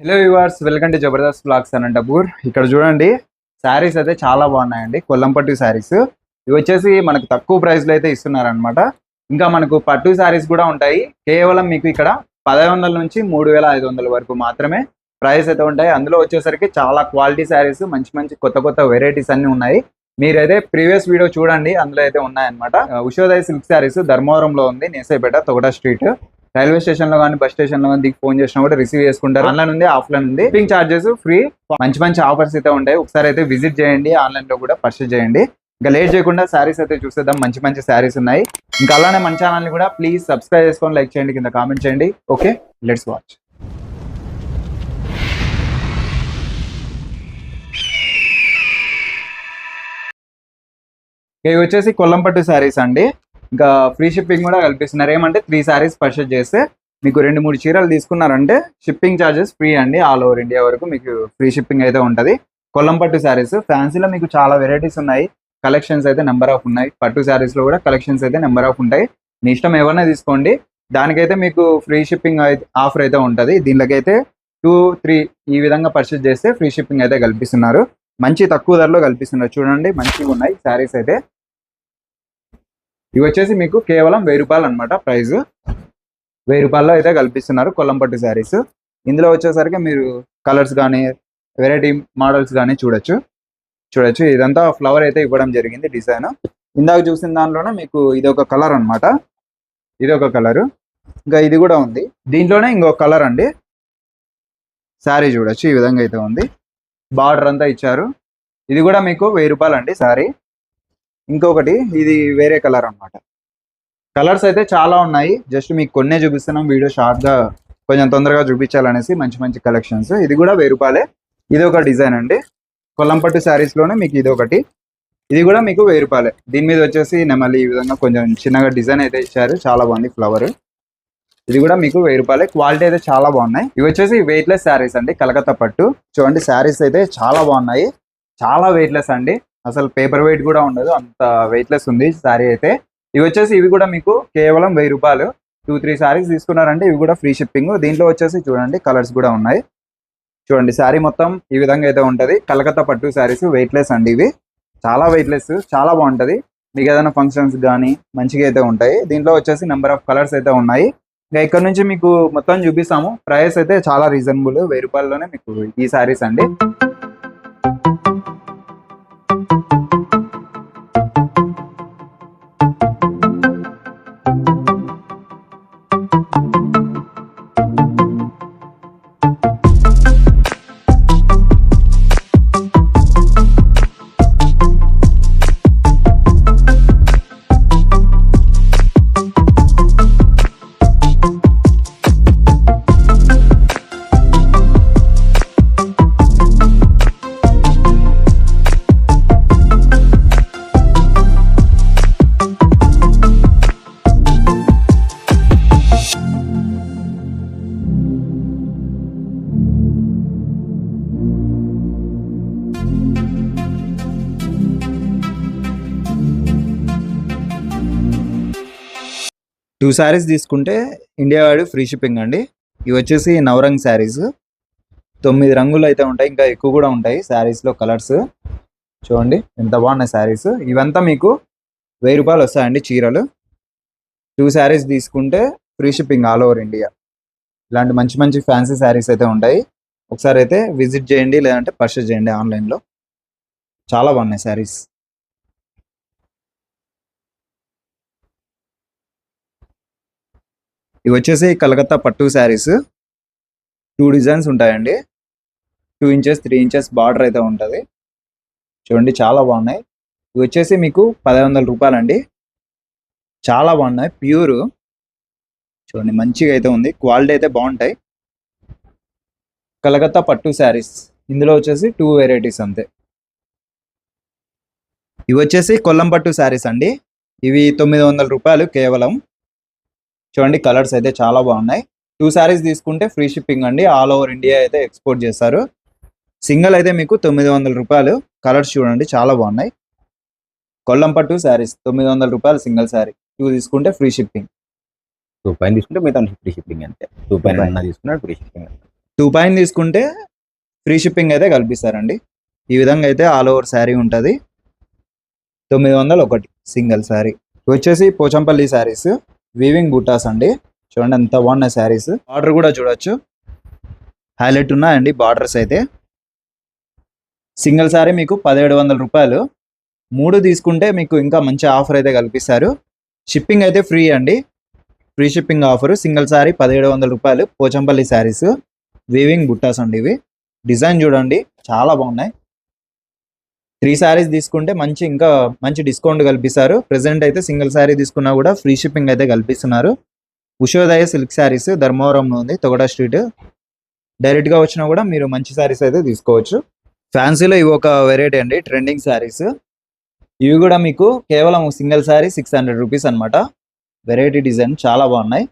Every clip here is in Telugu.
Hello viewers welcome to Jabardasth vlogs Anantapur ఇక్కడ చూడండి శారీస్ అయితే చాలా బాగున్నాయండి కొల్లంపట్టు శారీస్ ఇవి వచ్చేసి మనకు తక్కువ ప్రైస్లో అయితే ఇస్తున్నారనమాట ఇంకా మనకు పట్టు శారీస్ కూడా ఉంటాయి. కేవలం మీకు ఇక్కడ పదహైదు వందల నుంచి మూడు వేల ఐదు వందల వరకు మాత్రమే ప్రైస్ అయితే ఉంటాయి. అందులో వచ్చేసరికి చాలా క్వాలిటీ శారీస్ మంచి మంచి కొత్త కొత్త వెరైటీస్ అన్ని ఉన్నాయి. మీరైతే ప్రీవియస్ వీడియో చూడండి అందులో అయితే ఉన్నాయన్నమాట. ఉషోదయ్ సిల్క్ శారీస్ ధర్మవరంలో ఉంది నేసేపేట తొగట స్ట్రీట్ రైల్వే స్టేషన్లో కానీ బస్ స్టేషన్లో కానీ దిగి ఫోన్ చేసినా కూడా రిసీవ్ చేసుకుంటారు. ఆన్లైన్ ఉంది ఆఫ్లైన్ ఉంది. షిప్పింగ్ చార్జెస్ ఫ్రీ మంచి మంచి ఆఫర్స్ అయితే ఉంటాయి. ఒకసారి అయితే విజిట్ చేయండి ఆన్లైన్లో కూడా పర్చేస్ చేయండి. ఇంకా లేట్ చేయకుండా శారీస్ అయితే చూసేద్దాం. మంచి మంచి శారీస్ ఉన్నాయి. ఇంకా అలానే మన ఛానల్ని కూడా ప్లీజ్ సబ్స్క్రైబ్ చేసుకొని లైక్ చేయండి కింద కామెంట్ చేయండి. ఓకే లెట్స్ వాచ్ ఇవి వచ్చేసి కొల్లంపట్టు శారీస్ అండి. ఇంకా ఫ్రీ షిప్పింగ్ కూడా కల్పిస్తున్నారు. ఏమంటే త్రీ శారీస్ పర్చేస్ చేస్తే మీకు రెండు మూడు చీరలు తీసుకున్నారంటే షిప్పింగ్ ఛార్జెస్ ఫ్రీ అండి ఆల్ ఓవర్ ఇండియా వరకు మీకు ఫ్రీ షిప్పింగ్ అయితే ఉంటుంది. కొల్లంపట్టు శారీస్ ఫ్యాన్సీలో మీకు చాలా వెరైటీస్ ఉన్నాయి. కలెక్షన్స్ అయితే నెంబర్ ఆఫ్ ఉన్నాయి. పట్టు శారీస్లో కూడా కలెక్షన్స్ అయితే నెంబర్ ఆఫ్ ఉంటాయి. మీ ఇష్టం ఎవరైనా తీసుకోండి. దానికైతే మీకు ఫ్రీ షిప్పింగ్ ఆఫర్ అయితే ఉంటుంది. దీనికైతే టూ త్రీ ఈ విధంగా పర్చేస్ చేస్తే ఫ్రీ షిప్పింగ్ అయితే కల్పిస్తున్నారు. మంచి తక్కువ ధరలో కల్పిస్తున్నారు. చూడండి మంచిగా ఉన్నాయి శారీస్ అయితే. ఇవి వచ్చేసి మీకు కేవలం వెయ్యి రూపాయలు అనమాట ప్రైస్. వెయ్యి రూపాయల్లో అయితే కల్పిస్తున్నారు కొల్లంపట్టు శారీస్. ఇందులో వచ్చేసరికి మీరు కలర్స్ కానీ వెరైటీ మోడల్స్ కానీ చూడొచ్చు. చూడొచ్చు. ఇదంతా ఫ్లవర్ అయితే ఇవ్వడం జరిగింది డిజైన్. ఇందాక చూసిన దానిలోనే మీకు ఇది ఒక కలర్ అన్నమాట. ఇది ఒక కలర్. ఇంకా ఇది కూడా ఉంది. దీంట్లోనే ఇంకొక కలర్ అండి. శారీ చూడొచ్చు. ఈ విధంగా అయితే ఉంది. బార్డర్ అంతా ఇచ్చారు. ఇది కూడా మీకు వెయ్యి రూపాయలు అండి శారీ. ఇంకొకటి ఇది వేరే కలర్ అన్నమాట. కలర్స్ అయితే చాలా ఉన్నాయి. జస్ట్ మీకు కొన్నే చూపిస్తున్నాం. వీడియో షార్ప్గా కొంచెం తొందరగా చూపించాలనేసి మంచి మంచి కలెక్షన్స్ ఇది కూడా వెయ్యి రూపాయలే. ఇది ఒక డిజైన్ అండి. కొల్లంపట్టు శారీస్లోనే మీకు ఇది ఒకటి. ఇది కూడా మీకు వెయ్యి రూపాయలే. దీని మీద వచ్చేసి నెమలి ఈ విధంగా కొంచెం చిన్నగా డిజైన్ అయితే ఇచ్చారు. చాలా బాగుంది ఫ్లవర్ ఇది కూడా మీకు వెయ్యి రూపాయలే. క్వాలిటీ అయితే చాలా బాగున్నాయి. ఇవి వచ్చేసి వెయిట్ లెస్ శారీస్ అండి. కలకత్తా పట్టు. చూడండి శారీస్ అయితే చాలా బాగున్నాయి. చాలా వెయిట్ లెస్ అండి. అసలు పేపర్ వెయిట్ కూడా ఉండదు అంత వెయిట్ లెస్ ఉంది శారీ అయితే. ఇవి వచ్చేసి ఇవి కూడా మీకు కేవలం వెయ్యి రూపాయలు. టూ త్రీ శారీస్ తీసుకున్నారంటే ఇవి కూడా ఫ్రీ షిప్పింగ్ దీంట్లో వచ్చేసి చూడండి కలర్స్ కూడా ఉన్నాయి. చూడండి శారీ మొత్తం ఈ విధంగా అయితే ఉంటది. కలకత్తా పట్టు శారీస్ వెయిట్ లెస్ అండి ఇవి. చాలా వెయిట్ లెస్ చాలా బాగుంటది. మీకు ఏదైనా ఫంక్షన్స్ కానీ మంచిగా అయితే ఉంటాయి. దీంట్లో వచ్చేసి నెంబర్ ఆఫ్ కలర్స్ అయితే ఉన్నాయి. ఇంకా ఇక్కడ నుంచి మీకు మొత్తం చూపిస్తాము. ప్రైస్ అయితే చాలా రీజనబుల్ వెయ్యి రూపాయల్లోనే మీకు ఈ శారీస్ అండి. టూ శారీస్ తీసుకుంటే ఇండియా వాడి ఫ్రీ షిప్పింగ్ అండి. ఇవి వచ్చేసి నవరంగ్ శారీస్ తొమ్మిది రంగులు అయితే ఉంటాయి ఇంకా ఎక్కువ కూడా ఉంటాయి శారీస్లో కలర్స్. చూడండి ఎంత బాగున్నాయి శారీస్ ఇవంతా మీకు వెయ్యి రూపాయలు వస్తాయండి చీరలు. టూ శారీస్ తీసుకుంటే free shipping all over India. ఇలాంటి మంచి మంచి ఫ్యాన్సీ శారీస్ అయితే ఉంటాయి. ఒకసారి అయితే విజిట్ చేయండి లేదంటే పర్చేస్ చేయండి ఆన్లైన్లో. చాలా బాగున్నాయి శారీస్ ఇవి వచ్చేసి కలకత్తా పట్టు శారీస్. టూ డిజైన్స్ ఉంటాయండి. Two inches three inches border అయితే ఉంటుంది. చూడండి చాలా బాగున్నాయి. ఇవి వచ్చేసి మీకు పదిహేను వందల రూపాయలండి. చాలా బాగున్నాయి ప్యూర్ చూడండి మంచిగా అయితే ఉంది. క్వాలిటీ అయితే బాగుంటాయి. కలకత్తా పట్టు శారీస్. ఇందులో వచ్చేసి టూ వెరైటీస్ అంతే. ఇవి వచ్చేసి కొల్లం పట్టు శారీస్ అండి. ఇవి తొమ్మిది వందల రూపాయలు కేవలం. చూడండి కలర్స్ అయితే చాలా బాగున్నాయి. టూ శారీస్ తీసుకుంటే ఫ్రీ షిప్పింగ్ అండి. ఆల్ ఓవర్ ఇండియా అయితే ఎక్స్పోర్ట్ చేస్తారు. సింగిల్ అయితే మీకు తొమ్మిది వందల రూపాయలు. కలర్స్ చూడండి చాలా బాగున్నాయి. కొల్లం పట్టు శారీస్ తొమ్మిది వందల రూపాయలు సింగిల్ శారీ టూ తీసుకుంటే ఫ్రీ షిప్పింగ్ టూ పైన తీసుకుంటే మిగతా ఫ్రీ షిప్పింగ్ అంతే. టూ పైన పైన. ఉన్న తీసుకున్నా ఫ్రీ షిప్పింగ్ టూ పైన తీసుకుంటే ఫ్రీ షిప్పింగ్ అయితే కల్పిస్తారండి. ఈ విధంగా అయితే ఆల్ ఓవర్ శారీ ఉంటుంది. తొమ్మిది వందలు ఒకటి సింగిల్ శారీ వచ్చేసి పోచంపల్లి శారీస్ వీవింగ్ బూటాస్ అండి. చూడండి ఎంత బాగున్నాయి శారీస్ ఆర్డర్ కూడా చూడొచ్చు. హైలైట్ ఉన్నాయండి బార్డర్స్ అయితే. సింగిల్ శారీ మీకు పదిహేడు వందల రూపాయలు. మూడు తీసుకుంటే మీకు ఇంకా మంచి ఆఫర్ అయితే కల్పిస్తారు. షిప్పింగ్ అయితే ఫ్రీ అండి. Free shipping offer single saree పదిహేడు వందల రూపాయలు. పోచంపల్లి శారీస్ వీవింగ్ బుట్టాస్ అండి ఇవి. డిజైన్ చూడండి. చాలా బాగున్నాయి. త్రీ శారీస్ తీసుకుంటే మంచి ఇంకా మంచి డిస్కౌంట్ కల్పిస్తారు. ప్రెసెంట్ అయితే సింగిల్ శారీ తీసుకున్నా కూడా ఫ్రీ షిప్పింగ్ అయితే కల్పిస్తున్నారు. ఉషోదయ సిల్క్ శారీస్ ధర్మవరంలో ఉంది తొగడా స్ట్రీట్. డైరెక్ట్గా వచ్చినా కూడా మీరు మంచి శారీస్ అయితే తీసుకోవచ్చు. ఫ్యాన్సీలో ఇవి ఒక వెరైటీ అండి ట్రెండింగ్ శారీస్ ఇవి కూడా మీకు కేవలం single saree six hundred rupees అనమాట వెరైటీ డిజైన్ చాలా బాగున్నాయి.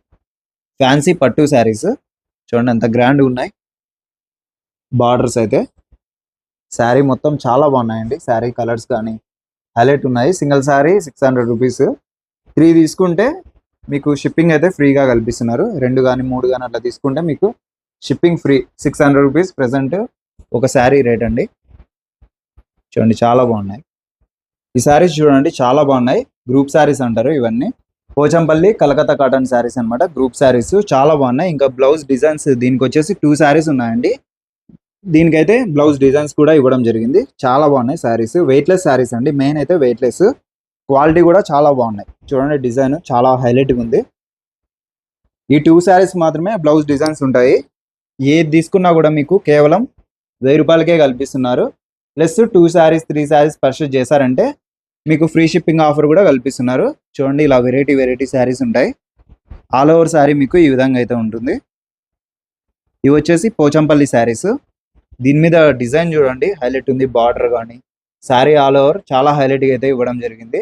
ఫ్యాన్సీ పట్టు శారీస్ చూడండి ఎంత గ్రాండ్ ఉన్నాయి. బార్డర్స్ అయితే. శారీ మొత్తం చాలా బాగున్నాయండి. శారీ కలర్స్ కానీ హైలైట్ ఉన్నాయి. Single sari six hundred rupees three తీసుకుంటే మీకు షిప్పింగ్ అయితే ఫ్రీగా కల్పిస్తున్నారు. రెండు కానీ మూడు కానీ అట్లా తీసుకుంటే మీకు shipping free. Six hundred rupees present ఒక శారీ రేట్ అండి. చూడండి చాలా బాగున్నాయి. ఈ శారీస్ చూడండి చాలా బాగున్నాయి. గ్రూప్ శారీస్ అంటారు ఇవన్నీ. పోచంపల్లి కలకత్తా కాటన్ శారీస్ అన్నమాట. గ్రూప్ శారీస్ చాలా బాగున్నాయి. ఇంకా బ్లౌజ్ డిజైన్స్ దీనికి వచ్చేసి టూ శారీస్ ఉన్నాయండి. దీనికైతే బ్లౌజ్ డిజైన్స్ కూడా ఇవ్వడం జరిగింది. చాలా బాగున్నాయి శారీస్ వెయిట్లెస్ శారీస్ అండి. మెయిన్ అయితే వెయిట్లెస్ క్వాలిటీ కూడా చాలా బాగున్నాయి. చూడండి డిజైన్ చాలా హైలైట్గా ఉంది. ఈ టూ శారీస్ మాత్రమే బ్లౌజ్ డిజైన్స్ ఉంటాయి. ఏది తీసుకున్నా కూడా మీకు కేవలం వెయ్యి రూపాయలకే కల్పిస్తున్నారు. Plus two saris three saris purchase చేశారంటే మీకు ఫ్రీ షిప్పింగ్ ఆఫర్ కూడా కల్పిస్తున్నారు. చూడండి ఇలా వెరైటీ వెరైటీ శారీస్ ఉంటాయి. ఆల్ ఓవర్ శారీ మీకు ఈ విధంగా అయితే ఉంటుంది. ఇవి వచ్చేసి పోచంపల్లి శారీస్ దీని మీద డిజైన్ చూడండి. హైలైట్ ఉంది. బార్డర్ కానీ శారీ ఆల్ ఓవర్ చాలా హైలైట్గా అయితే ఇవ్వడం జరిగింది.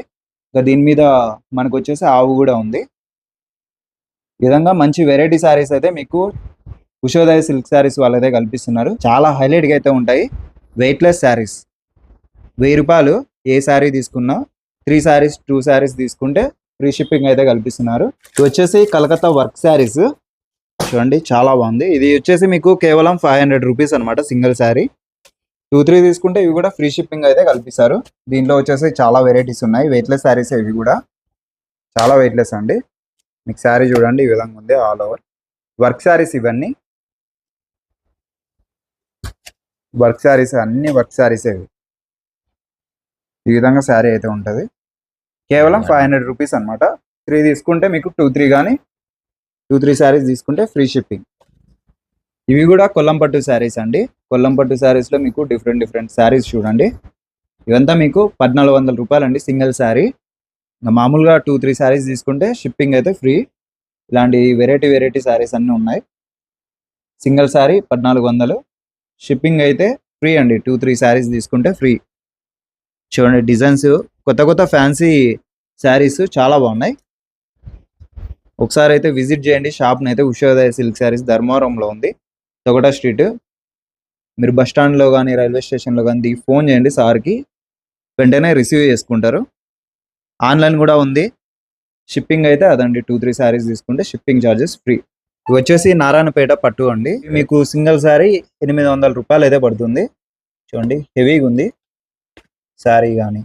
ఇంకా దీని మీద మనకు వచ్చేసి ఆవు కూడా ఉంది. విధంగా మంచి వెరైటీ శారీస్ అయితే మీకు ఉషోదయ సిల్క్ శారీస్ వాళ్ళైతే కల్పిస్తున్నారు. చాలా హైలైట్గా అయితే ఉంటాయి. వెయిట్లెస్ శారీస్. వెయ్యి రూపాయలు ఏ శారీ తీసుకున్నా త్రీ శారీస్ టూ శారీస్ తీసుకుంటే ఫ్రీ షిప్పింగ్ అయితే కల్పిస్తున్నారు. ఇది వచ్చేసి కలకత్తా వర్క్ శారీస్. చూడండి చాలా బాగుంది. ఇది వచ్చేసి మీకు కేవలం ఫైవ్ హండ్రెడ్ రూపీస్ అనమాట సింగిల్ శారీ. టూ త్రీ తీసుకుంటే ఇవి కూడా ఫ్రీ షిప్పింగ్ అయితే కల్పిస్తారు. దీంట్లో వచ్చేసి చాలా వెరైటీస్ ఉన్నాయి. వెయిట్లెస్ శారీస్ ఇవి కూడా. చాలా వెయిట్లెస్ అండి. మీకు శారీ చూడండి ఈ విధంగా ఉంది ఆల్ ఓవర్ వర్క్ శారీస్ ఇవన్నీ. వర్క్ శారీస్ అన్ని వర్క్ శారీస్ ఇవి. ఈ విధంగా శారీ అయితే ఉంటుంది. కేవలం ఫైవ్ హండ్రెడ్ రూపీస్ అనమాట త్రీ తీసుకుంటే మీకు టూ త్రీ కానీ టూ త్రీ శారీస్ తీసుకుంటే ఫ్రీ షిప్పింగ్ ఇవి కూడా కొల్లంపట్టు శారీస్ అండి. కొల్లంపట్టు శారీస్లో మీకు డిఫరెంట్ డిఫరెంట్ శారీస్ చూడండి. ఇవంతా మీకు పద్నాలుగు వందల రూపాయలు అండి సింగిల్ శారీ మామూలుగా టూ త్రీ శారీస్ తీసుకుంటే షిప్పింగ్ అయితే ఫ్రీ ఇలాంటి వెరైటీ వెరైటీ శారీస్ అన్నీ ఉన్నాయి. సింగిల్ శారీ పద్నాలుగు వందలు. షిప్పింగ్ అయితే ఫ్రీ అండి. టూ త్రీ శారీస్ తీసుకుంటే ఫ్రీ చూడండి డిజైన్స్ కొత్త కొత్త ఫ్యాన్సీ శారీస్ చాలా బాగున్నాయి. ఒకసారి అయితే విజిట్ చేయండి. షాప్ని అయితే ఉషోదయ సిల్క్ శారీస్ ధర్మవరంలో ఉంది. తొగట స్ట్రీట్. మీరు బస్ స్టాండ్లో కానీ రైల్వే స్టేషన్లో కానీ దిగి ఫోన్ చేయండి సార్కి. వెంటనే రిసీవ్ చేసుకుంటారు. ఆన్లైన్ కూడా ఉంది. షిప్పింగ్ అయితే అదండి టూ త్రీ శారీస్ తీసుకుంటే షిప్పింగ్ ఛార్జెస్ ఫ్రీ. ఇవి వచ్చేసి నారాయణపేట పట్టు అండి. మీకు సింగిల్ శారీ ఎనిమిది వందల రూపాయలు అయితే పడుతుంది. చూడండి హెవీగా ఉంది శారీ కానీ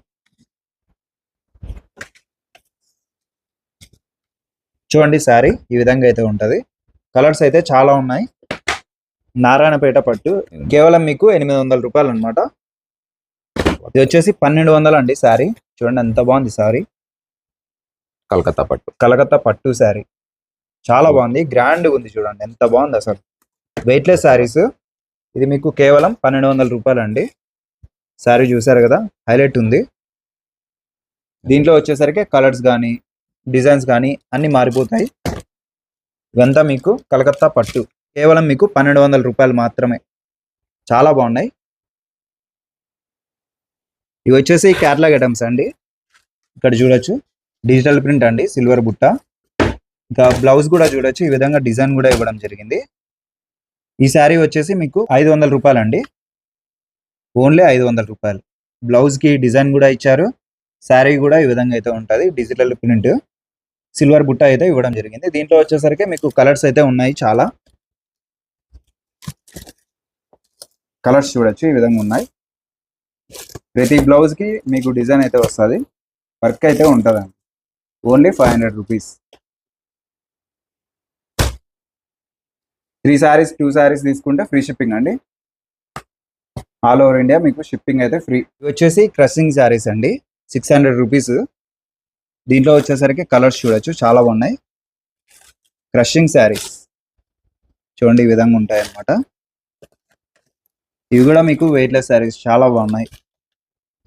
చూడండి శారీ ఈ విధంగా అయితే ఉంటుంది. కలర్స్ అయితే చాలా ఉన్నాయి. నారాయణపేట పట్టు. కేవలం మీకు ఎనిమిది వందల రూపాయలు అనమాట ఇది వచ్చేసి పన్నెండు వందలు అండి శారీ. చూడండి ఎంత బాగుంది శారీ. కలకత్తా పట్టు. కలకత్తా పట్టు శారీ. చాలా బాగుంది. గ్రాండ్ ఉంది చూడండి. ఎంత బాగుంది అసలు. వెయిట్లెస్ శారీస్. ఇది మీకు కేవలం పన్నెండు వందల రూపాయలు అండి. శారీ చూసారు కదా. హైలైట్ ఉంది. దీంట్లో వచ్చేసరికి కలర్స్ కానీ డిజైన్స్ కానీ అన్ని మారిపోతాయి. ఇవంతా మీకు కలకత్తా పట్టు. కేవలం మీకు పన్నెండు వందల రూపాయలు మాత్రమే. చాలా బాగున్నాయి. ఇవి వచ్చేసి క్యాటలాగ్ ఐటమ్స్ అండి. ఇక్కడ చూడొచ్చు. డిజిటల్ ప్రింట్ అండి సిల్వర్ బుట్ట. ఇంకా బ్లౌజ్ కూడా చూడొచ్చు. ఈ విధంగా డిజైన్ కూడా ఇవ్వడం జరిగింది. ఈ శారీ వచ్చేసి మీకు ఐదు వందల రూపాయలు అండి. ఓన్లీ ఐదు వందల రూపాయలు. బ్లౌజ్కి డిజైన్ కూడా ఇచ్చారు. శారీ కూడా ఈ విధంగా అయితే ఉంటుంది. డిజిటల్ ప్రింట్ సిల్వర్ బుట్ట అయితే ఇవ్వడం జరిగింది. దీంట్లో వచ్చేసరికి మీకు కలర్స్ అయితే ఉన్నాయి చాలా. కలర్స్ చూడొచ్చు ఈ విధంగా ఉన్నాయి. ప్రతి బ్లౌజ్కి మీకు డిజైన్ అయితే వస్తుంది. వర్క్ అయితే ఉంటుందండి only five hundred rupees. Three saris two saris తీసుకుంటే ఫ్రీ షిప్పింగ్ అండి. ఆల్ ఓవర్ ఇండియా మీకు షిప్పింగ్ అయితే ఫ్రీ. వచ్చేసి క్రషింగ్ శారీస్ అండి. Six hundred rupees. దీంట్లో వచ్చేసరికి కలర్స్ చూడొచ్చు. చాలా బాగున్నాయి. క్రషింగ్ శారీస్. చూడండి ఈ విధంగా ఉంటాయి అన్నమాట ఇవి కూడా మీకు వెయిట్లెస్ శారీస్ చాలా బాగున్నాయి.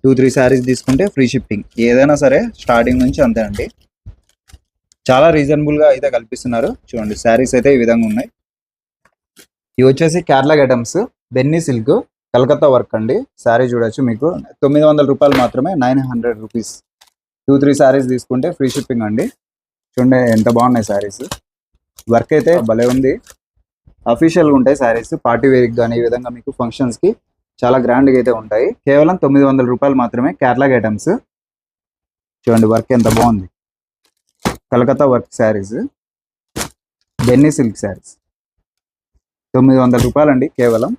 టూ త్రీ శారీస్ తీసుకుంటే ఫ్రీ షిప్పింగ్ ఏదైనా సరే స్టార్టింగ్ నుంచి అంతే అండి. చాలా రీజనబుల్గా అయితే కల్పిస్తున్నారు. చూడండి శారీస్ అయితే ఈ విధంగా ఉన్నాయి. ఇవి వచ్చేసి Kerala items Benny silk Calcutta work అండి. శారీ చూడొచ్చు మీకు. తొమ్మిది వందల రూపాయలు మాత్రమే nine hundred rupees. Two three saris తీసుకుంటే ఫ్రీ షిప్పింగ్ అండి. చూడండి ఎంత బాగున్నాయి శారీస్ వర్క్ అయితే భలే ఉంది. అఫీషియల్గా ఉంటాయి శారీస్ పార్టీ వేర్కి కానీ ఈ విధంగా మీకు ఫంక్షన్స్కి చాలా గ్రాండ్గా అయితే ఉంటాయి. కేవలం తొమ్మిది వందల రూపాయలు మాత్రమే కేరళ ఐటమ్స్ చూడండి వర్క్ ఎంత బాగుంది. Calcutta work saris Benny silk saris తొమ్మిది వందల రూపాయలు అండి కేవలం.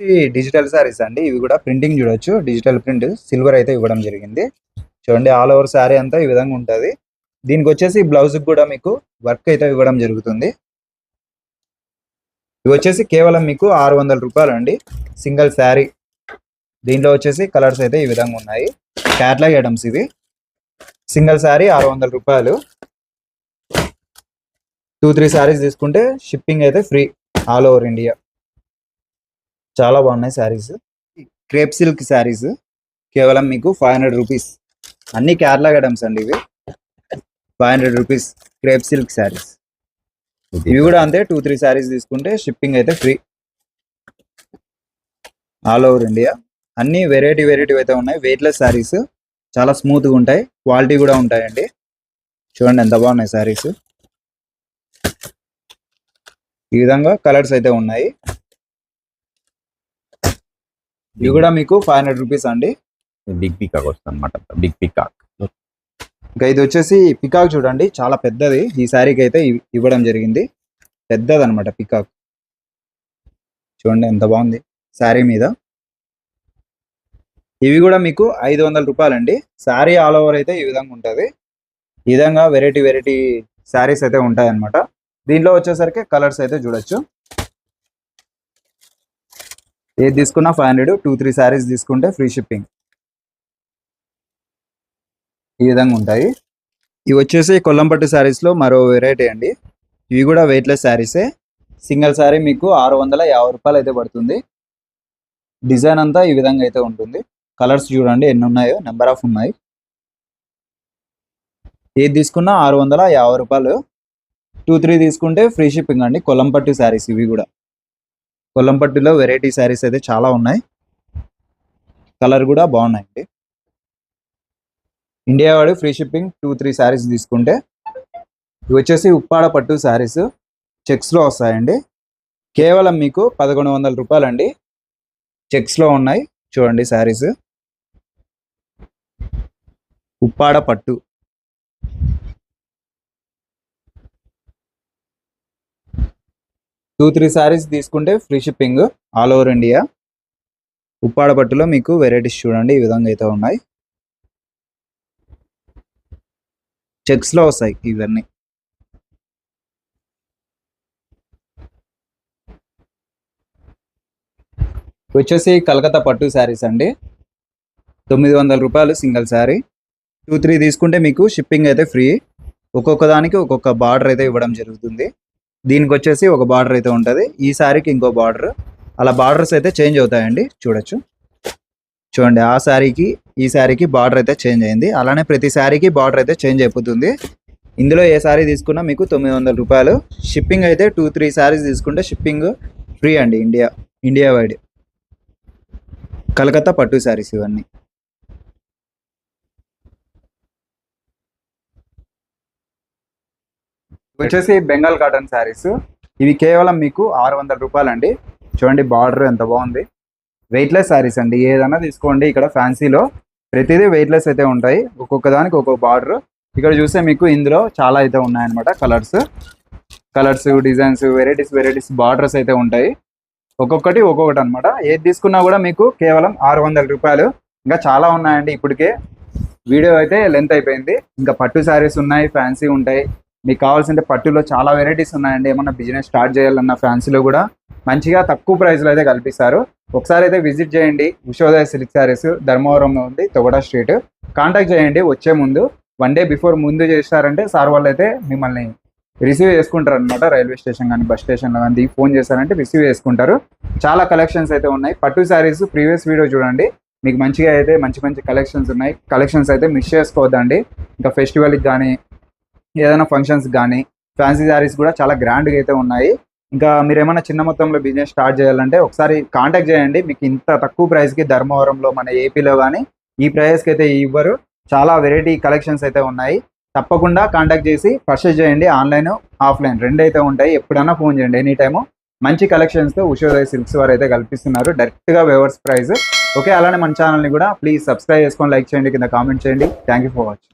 ఇది డిజిటల్ శారీస్ అండి. ఇవి కూడా ప్రింటింగ్ చూడొచ్చు. డిజిటల్ ప్రింట్ సిల్వర్ అయితే ఇవ్వడం జరిగింది. చూడండి ఆల్ ఓవర్ శారీ అంతా ఈ విధంగా ఉంటుంది. దీనికి వచ్చేసి బ్లౌజ్ కూడా మీకు వర్క్ అయితే ఇవ్వడం జరుగుతుంది. ఇవి వచ్చేసి కేవలం మీకు ఆరు వందల రూపాయలు అండి. సింగిల్ శారీ దీంట్లో వచ్చేసి కలర్స్ అయితే ఈ విధంగా ఉన్నాయి. క్యాట్లాగ్ ఐటమ్స్ ఇవి. సింగిల్ శారీ ఆరు వందల రూపాయలు. టూ త్రీ శారీస్ తీసుకుంటే షిప్పింగ్ అయితే ఫ్రీ ఆల్ ఓవర్ ఇండియా చాలా బాగున్నాయి శారీస్ క్రేప్ సిల్క్ శారీస్ కేవలం మీకు ఫైవ్ హండ్రెడ్ రూపీస్ అన్ని కేరళ ఐటమ్స్ అండి ఇవి. Five hundred rupees crepe silk saris ఇవి కూడా అంతే టూ త్రీ శారీస్ తీసుకుంటే షిప్పింగ్ అయితే ఫ్రీ ఆల్ ఓవర్ ఇండియా అన్ని వెరైటీ వెరైటీ అయితే ఉన్నాయి. వెయిట్లెస్ శారీస్ చాలా స్మూత్గా ఉంటాయి. క్వాలిటీ కూడా ఉంటాయండి. చూడండి ఎంత బాగున్నాయి శారీస్ ఈ విధంగా కలర్స్ అయితే ఉన్నాయి. ఇవి కూడా మీకు ఫైవ్ హండ్రెడ్ రూపీస్ అండి. బిగ్ పికాక్ వస్తుంది అనమాట బిగ్ పికాక్. ఇంకా ఇది వచ్చేసి పికాక్ చూడండి చాలా పెద్దది. ఈ శారీకి అయితే ఇవ్వడం జరిగింది. పెద్దది అనమాట పికాక్. చూడండి ఎంత బాగుంది శారీ మీద. ఇవి కూడా మీకు ఐదు వందల రూపాయలండి. శారీ ఆల్ ఓవర్ అయితే ఈ విధంగా ఉంటుంది. ఈ విధంగా వెరైటీ వెరైటీ శారీస్ అయితే ఉంటాయి అన్నమాట దీంట్లో వచ్చేసరికి కలర్స్ అయితే చూడొచ్చు. ఏది తీసుకున్నా five hundred two three saris తీసుకుంటే ఫ్రీ షిప్పింగ్. ఈ విధంగా ఉంటాయి. ఇవి వచ్చేసి కొల్లంపట్టు శారీస్లో మరో వెరైటీ అండి. ఇవి కూడా వెయిట్లెస్ శారీసే సింగిల్ శారీ మీకు ఆరు వందల యాభై రూపాయలు అయితే పడుతుంది. డిజైన్ అంతా ఈ విధంగా అయితే ఉంటుంది. కలర్స్ చూడండి ఎన్ని ఉన్నాయో నెంబర్ ఆఫ్ ఉన్నాయి. ఏది తీసుకున్నా ఆరు వందల యాభై రూపాయలు. టూ త్రీ తీసుకుంటే ఫ్రీ షిప్పింగ్ అండి. కొల్లంపట్టు శారీస్ ఇవి కూడా. కొల్లంపట్టులో వెరైటీ శారీస్ అయితే చాలా ఉన్నాయి. కలర్ కూడా బాగున్నాయండి. ఇండియా వాడు free shipping two three saris తీసుకుంటే. ఇవి వచ్చేసి ఉప్పాడ పట్టు శారీస్. చెక్స్లో వస్తాయండి. కేవలం మీకు పదకొండు వందల రూపాయలండి. చెక్స్లో ఉన్నాయి. చూడండి శారీస్. ఉప్పాడ పట్టు. టూ త్రీ శారీస్ తీసుకుంటే free shipping all over India. Uppada పట్టులో మీకు వెరైటీస్ చూడండి. ఈ విధంగా అయితే ఉన్నాయి. చెక్స్లో వస్తాయి ఇవన్నీ. వచ్చేసి కలకత్తా పట్టు శారీస్ అండి. తొమ్మిది వందల రూపాయలు సింగిల్ శారీ. టూ త్రీ తీసుకుంటే మీకు షిప్పింగ్ అయితే ఫ్రీ. ఒక్కొక్క దానికి ఒక్కొక్క బార్డర్ అయితే ఇవ్వడం జరుగుతుంది. దీనికి వచ్చేసి ఒక బార్డర్ అయితే ఉంటుంది. ఈ శారీకి ఇంకో బార్డర్. అలా బార్డర్స్ అయితే చేంజ్ అవుతాయండి. చూడొచ్చు. చూడండి ఆ శారీకి ఈ శారీకి బార్డర్ అయితే చేంజ్ అయింది. అలానే ప్రతి శారీకి బార్డర్ అయితే చేంజ్ అయిపోతుంది. ఇందులో ఏ శారీ తీసుకున్నా మీకు తొమ్మిది వందల రూపాయలు. షిప్పింగ్ అయితే టూ త్రీ శారీస్ తీసుకుంటే షిప్పింగ్ ఫ్రీ అండి ఇండియా ఇండియా వైడ్. కలకత్తా పట్టు శారీస్ ఇవన్నీ. వచ్చేసి బెంగాల్ కాటన్ శారీస్ ఇవి కేవలం మీకు ఆరు వందల రూపాయలండి. చూడండి బార్డర్ ఎంత బాగుంది. వెయిట్లెస్ శారీస్ అండి. ఏదైనా తీసుకోండి ఇక్కడ ఫ్యాన్సీలో. ప్రతిదీ వెయిట్లెస్ అయితే ఉంటాయి. ఒక్కొక్క దానికి ఒక్కొక్క బార్డర్ ఇక్కడ చూస్తే మీకు ఇందులో చాలా అయితే ఉన్నాయన్నమాట colours colours designs varieties varieties borders అయితే ఉంటాయి. ఒక్కొక్కటి ఒక్కొక్కటి అనమాట ఏది తీసుకున్నా కూడా మీకు కేవలం ఆరు వందల రూపాయలు. ఇంకా చాలా ఉన్నాయండి ఇప్పటికే. వీడియో అయితే లెంత్ అయిపోయింది. ఇంకా పట్టు శారీస్ ఉన్నాయి ఫ్యాన్సీ ఉంటాయి. మీకు కావాల్సింటే పట్టులో చాలా వెరైటీస్ ఉన్నాయండి. ఏమన్నా బిజినెస్ స్టార్ట్ చేయాలన్న ఫ్యాన్సీలో కూడా మంచిగా తక్కువ ప్రైస్లో అయితే కల్పిస్తారు. ఒకసారి అయితే విజిట్ చేయండి. ఉషోదయ సిల్క్ శారీస్ ధర్మవరంలో ఉంది తొగడా స్ట్రీట్ కాంటాక్ట్ చేయండి వచ్చే ముందు. వన్ డే బిఫోర్ ముందు చేశారంటే సార్ వాళ్ళు అయితే మిమ్మల్ని రిసీవ్ చేసుకుంటారు అనమాట రైల్వే స్టేషన్ కానీ బస్ స్టేషన్లో కానీ ఫోన్ చేశారంటే రిసీవ్ చేసుకుంటారు. చాలా కలెక్షన్స్ అయితే ఉన్నాయి. పట్టు శారీస్ ప్రీవియస్ వీడియో చూడండి. మీకు మంచిగా అయితే మంచి మంచి కలెక్షన్స్ ఉన్నాయి. కలెక్షన్స్ అయితే మిస్ చేసుకోవద్దండి. ఇంకా ఫెస్టివల్కి కానీ ఏదైనా ఫంక్షన్స్ కానీ ఫ్యాన్సీ శారీస్ కూడా చాలా గ్రాండ్గా అయితే ఉన్నాయి. ఇంకా మీరు ఏమైనా చిన్న మొత్తంలో బిజినెస్ స్టార్ట్ చేయాలంటే ఒకసారి కాంటాక్ట్ చేయండి. మీకు ఇంత తక్కువ ప్రైస్కి ధర్మవరంలో మన ఏపీలో కానీ ఈ ప్రైస్కి అయితే ఇవ్వరు. చాలా వెరైటీ కలెక్షన్స్ అయితే ఉన్నాయి. తప్పకుండా కాంటాక్ట్ చేసి పర్చేస్ చేయండి ఆన్లైన్ ఆఫ్లైన్ రెండు అయితే ఉంటాయి. ఎప్పుడైనా ఫోన్ చేయండి ఎనీ టైము మంచి కలెక్షన్స్తో ఉషోదయ సిల్క్స్ వారు అయితే కల్పిస్తున్నారు. డైరెక్ట్గా వేవర్స్ ప్రైస్ ఓకే అలానే మన ఛానల్ని కూడా ప్లీజ్ సబ్స్క్రైబ్ చేసుకొని లైక్ చేయండి. కింద కామెంట్ చేయండి. Thank you for watching